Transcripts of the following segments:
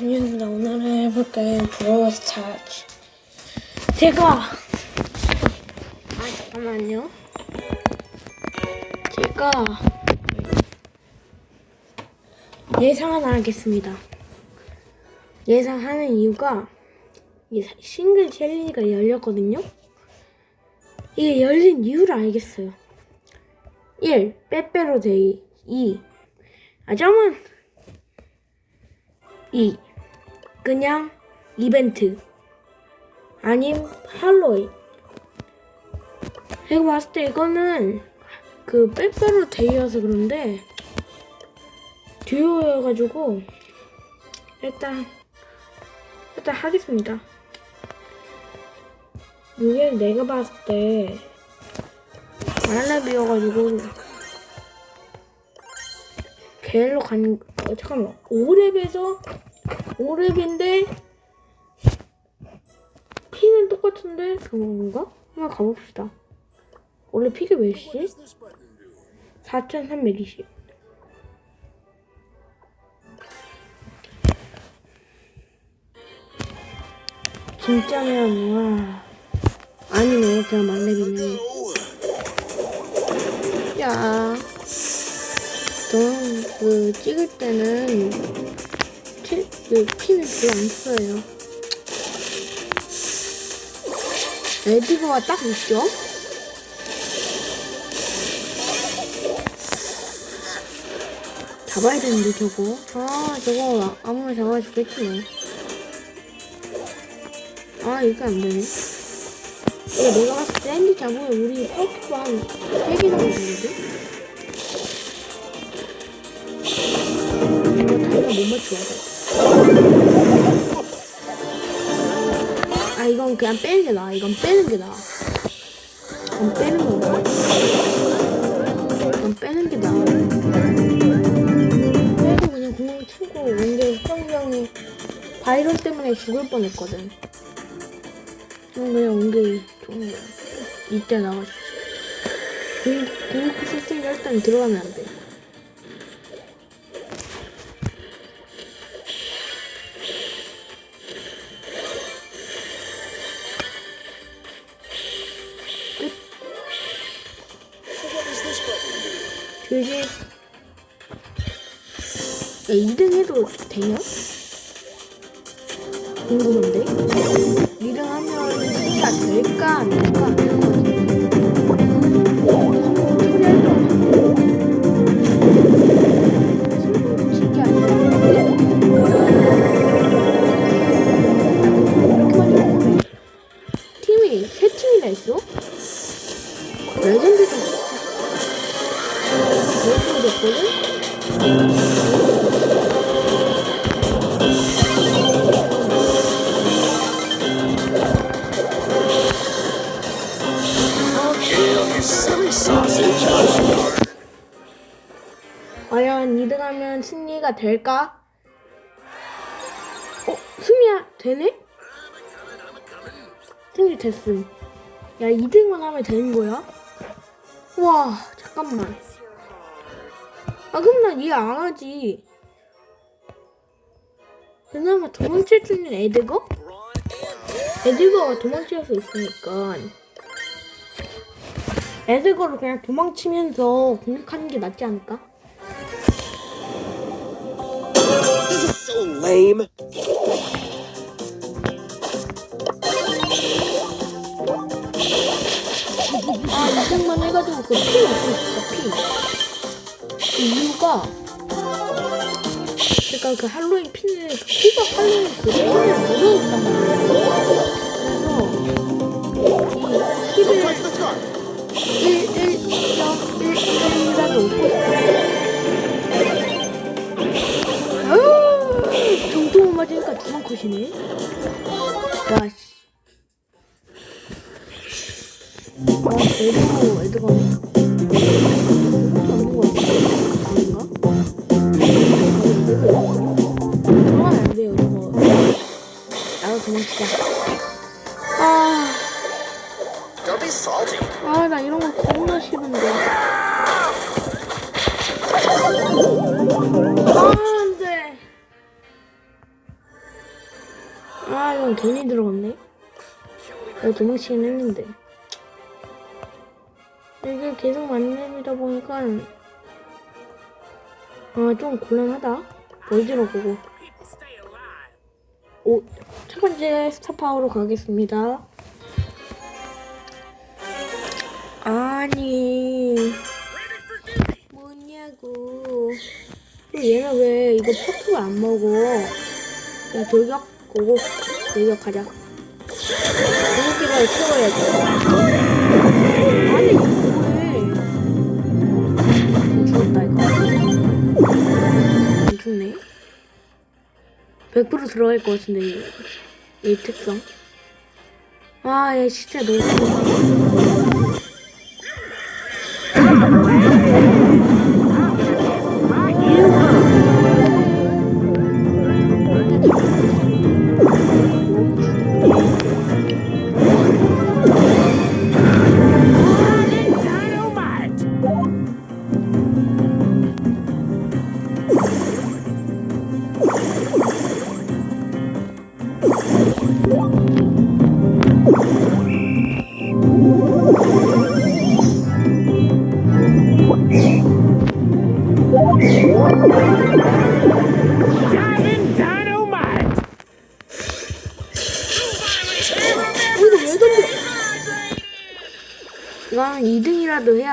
안녕하십니까. 오늘은 해볼 게임 브로우 스타즈. 제가, 아, 잠깐만요. 제가 예상 하나 하겠습니다. 예상하는 이유가 이 싱글 챌린지가 열렸거든요. 이게 열린 이유를 알겠어요. 1. 빼빼로 데이 2. 아, 점은 2. 그냥 이벤트. 아님 할로윈. 제가 봤을 때 이거는 그 빼빼로 데이여서 그런데 듀오여가지고 일단 일단 하겠습니다. 이게 내가 봤을 때 말라비여가지고 갤로 간 어, 잠깐만 5렙에서 5렙인데 피는 똑같은데 그건가? 한번 가봅시다. 원래 피가 몇이지? 4,320. 진짜면 와 아니네 그냥 만렙이네 야 저는 그 찍을 때는 피, 그 피는 별로 안 써요 에디거가 딱 있죠? 잡아야 되는데 저거 아 저거 아무나 잡아야 좋겠지 뭐. 아 이거 안 되네 이거 내가 봤을 때 샌디 잡으면 우리 파워큐브 한 3개 정도 되거든? 이거 다이가 못 맞추어 아 이건 그냥 빼는 게 나아. 이건 빼는 게 나아. 이건 빼는 거 나아 이건 빼는 게 나아. 빼고 그냥 공을 치고 원래 형형이 바이런 때문에 죽을 뻔했거든. 그럼 그냥 원게 좋은 거야. 이때 나가주지 공격기 썼으니까 일단 들어가면 안돼 야, 2등 해도 되냐? 궁금한데? 2등 하면 진짜 될까 안 될까 안될것 같은데 과연 2등하면 승리가 될까? 어? 승리야 되네? 승리 됐음 야 2등만 하면 되는 거야? 와 잠깐만 아 그럼 난 이해 안 하지 그나마 도망칠 수 있는 에드거? 에드거가 도망칠 수 있으니까 애들거로 그냥 도망치면서 공격하는 게 낫지 않을까? This is so lame. 아, 이장만 해가지고 그 피, 그 피. 그 이유가 그러니까 그 할로윈 피는 그 호박 할로윈 그 핀을 묻어있단 말이에요. 그래서 이 피를 1.1이라도 오고 싶어. 정통을 맞으니까 두번 컷이네. 와, 씨. 아, 애도, 애도 가네. 아, 나 이런 거 겁나 싫은데. 아, 안 돼. 아 이건 괜히 들어갔네. 내가 도망치긴 했는데. 이게 계속 만렙이다 보니까 아 좀 곤란하다. 보여주러 보고. 오, 첫 번째 스타 파워로 가겠습니다 아니. 뭐냐고. 얘는 왜 이거 포트를 안 먹어? 그냥 돌격? 고고 돌격하자. 공격기를 채워야지. 아니 이거 뭐해 어, 죽었다 이거. 안 죽네. 100% 들어갈 것 같은데 이, 이 특성? 아얘 진짜 너무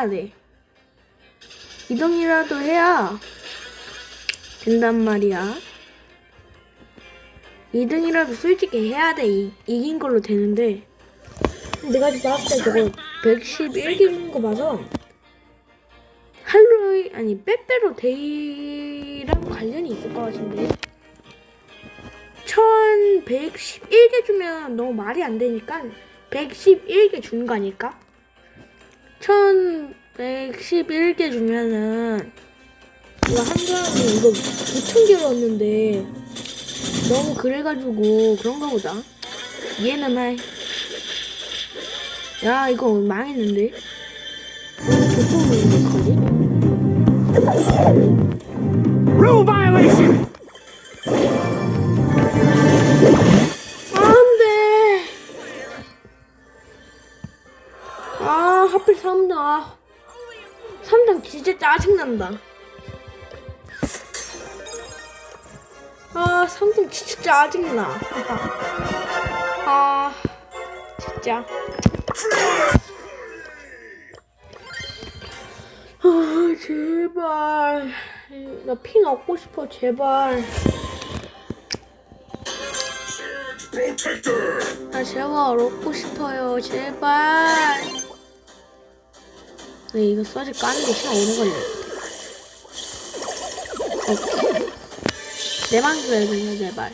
해야 돼. 2등이라도 해야 된단 말이야. 2등이라도 솔직히 해야 돼. 이, 이긴 걸로 되는데. 내가 지금 봤을 때 저거 111개인 거 봐서 할로이 아니 빼빼로 데이랑 관련이 있을 것 같은데. 1111개 주면 너무 말이 안 되니까 111개 주는 거 아닐까? 1111개 주면은 이거 한 사람이 이거 9,000개를 얻는데 너무 그래가지고 그런가 보다. 얘는 말. 야 이거 망했는데. 이거 도둑은 어떡하지? Rule violation! 진짜 짜증난다. 아, 3등 진짜 짜증나. 아, 진짜. 아, 제발. 나 핀 얻고 싶어, 제발. 나 제발 얻고 싶어요. 제발. 근데 이거 써지 까는 게 시간 오래 걸려. 오케이. 내 방송에 그냥 제발.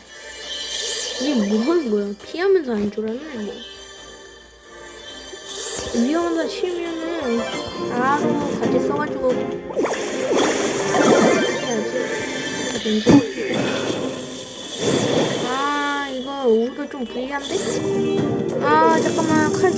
이게 뭐 하는 거야? 피하면서 안 줄었네, 뭐. 위험하다 치면은 바로 같이 써가지고. 아 이거 우리가 좀 불리한데? 아 잠깐만 칼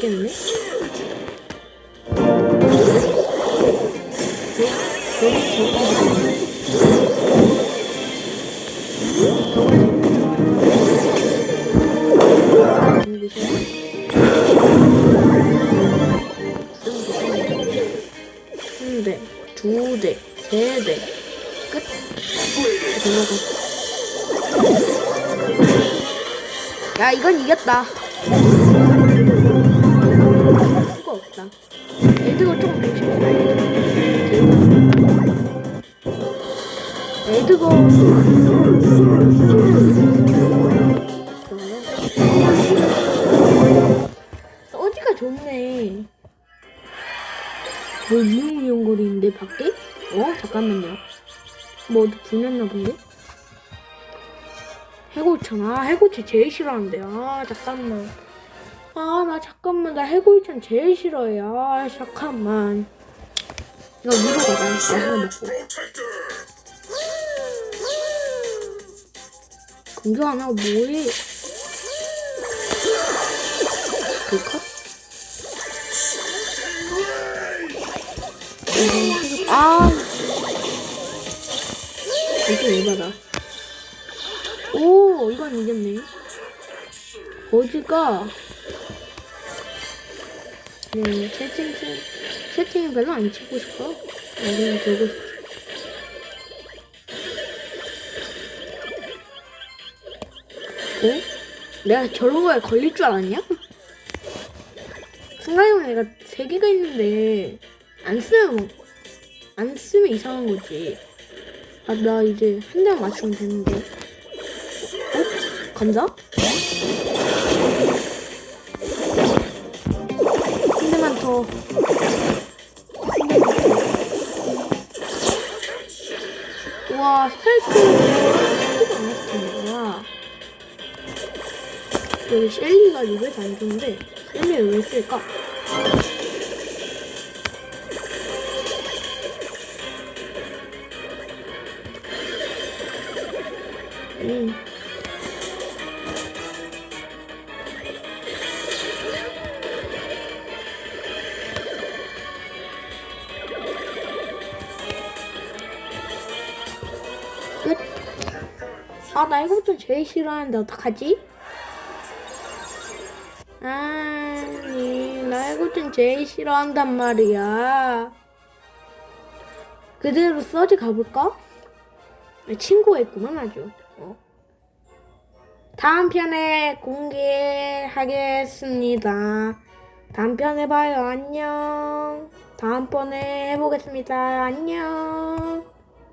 있겠네? 끝. 들어가. 야, 이건 이겼다. 어디가 좋네. 뭐 이용이용거리는데 밖에? 어? 잠깐만요. 뭐 어디 불났나 본데? 해골천. 아 해골천 제일 싫어하는데. 아 잠깐만. 아 나 잠깐만. 나 해골천 제일 싫어해. 아 잠깐만. 이거 위로 가자. 나 하나 먹고 공격 안 하고 뭐해? 그 컷? 음, 아. 이게 에바다? 오 이건 이겼네. 어지가? 네 채팅 채팅이 별로 안 치고 싶어? 나 그냥 들고 싶지 어? 내가 저런 거에 걸릴 줄 알았냐? 순간이동 내가 세 개가 있는데 안 쓰면 뭐- 안 쓰면 이상한 거지. 아 나 이제 한 대만 맞추면 되는데. 어? 감자? 한 대만 더. 우와 스파이 여기 셸리가 입에서 안 좋은데 셸리를 왜 쓸까? 음. 끝. 아, 나 이것도 제일 싫어하는데 어떡하지? 이것도 제일 싫어한단 말이야. 그대로 써지 가볼까? 아, 친구가 있구만 아주. 어. 다음 편에 공개하겠습니다. 다음 편에 봐요. 안녕. 다음번에 해보겠습니다. 안녕.